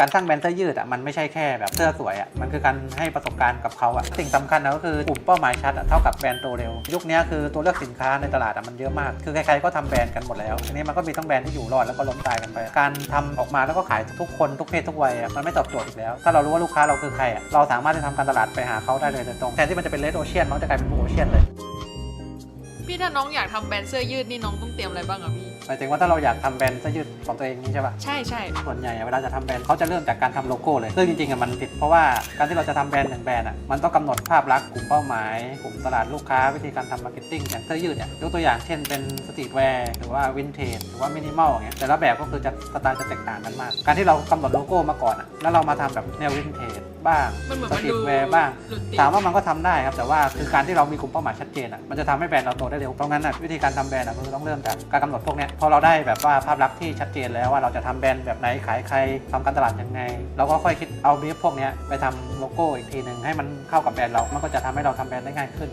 การสร้างแบรนด์เสื้อยืดอะมันไม่ใช่แค่แบบเสื้อสวยอะมันคือการให้ประสบการณ์กับเขาอะสิ่งสำคัญนะก็คือกลุ่มเป้าหมายชัดอะเท่ากับแบรนด์โตเร็ว ยุคนี้คือตัวเลือกสินค้าในตลาดอะมันเยอะมากคือใครๆก็ทำแบรนด์กันหมดแล้วทีนี้มันก็มีทั้งแบรนด์ที่อยู่รอดแล้วก็ล้มตายกันไป การทำออกมาแล้วก็ขายทุกคนทุกเพศทุกวัยอะมันไม่ตอบโจทย์อีกแล้ว ถ้าเรารู้ว่าลูกค้าเราคือใครอะเราสามารถที่จะทำการตลาดไปหาเขาได้เลยโดยตรงแทนที่มันจะเป็นเลดโอเชียนมันจะกลายเป็นบูโอเชียนเลย พี่ถ้าน้องอยากทำแบรนด์เสื้อยืดนี่น้องต้องเตรียมอะไรบ้างอะพี่ หมายถึงว่าถ้าเราอยากทำแบรนด์เสื้อยืดของตัวเองนี่ใช่ปะ ใช่ใช่ส่วนใหญ่อะเวลาจะทำแบรนด์เขาจะเริ่มจากการทำโลโก้เลย ซึ่งจริงๆอะมันผิดเพราะว่าการที่เราจะทำแบรนด์หนึ่งแบรนด์อะมันต้องกำหนดภาพลักษณ์กลุ่มเป้าหมาย กลุ่มตลาดลูกค้าวิธีการทำมาร์เก็ตติ้งอย่างเสื้อยืดเนี่ยยกตัวอย่างเช่นเป็นสตรีทแวร์หรือว่าวินเทจหรือว่ามินิมอลอย่างเงี้ยแต่ละแบบก็คือจะสไตล์จะแตกต่างกันมาก การที่เรากำหนดโลโก้มาก่อนอะแล้วเรามาทำแบบแนววินเทจ บ้างมันเหมือนสมันตรีดูทแวร์บ้างหลุดติถามว่ามันก็ทำได้ครับ แต่ว่าคือการที่เรามีกลุ่มเป้าหมายชัดเจนอะมันจะทำให้แบรนด์เราโตได้เร็วเพราะงั้นอะวิธีการทำแบรนด์อะก็คือต้องเริ่มจากการกำหนดพวกเนี้ยพอเราได้แบบว่าภาพลักษณ์ที่ชัดเจนแล้วว่าเราจะทำแบรนด์แบบไหนขายใครทำการตลาดยังไง เราก็ค่อยคิดเอาบีฟพวกเนี้ยไปทำโลโก้อีกทีหนึ่งให้มันเข้ากับแบรนด์เรา มันก็จะทำให้เราทำแบรนด์ได้ง่ายขึ้น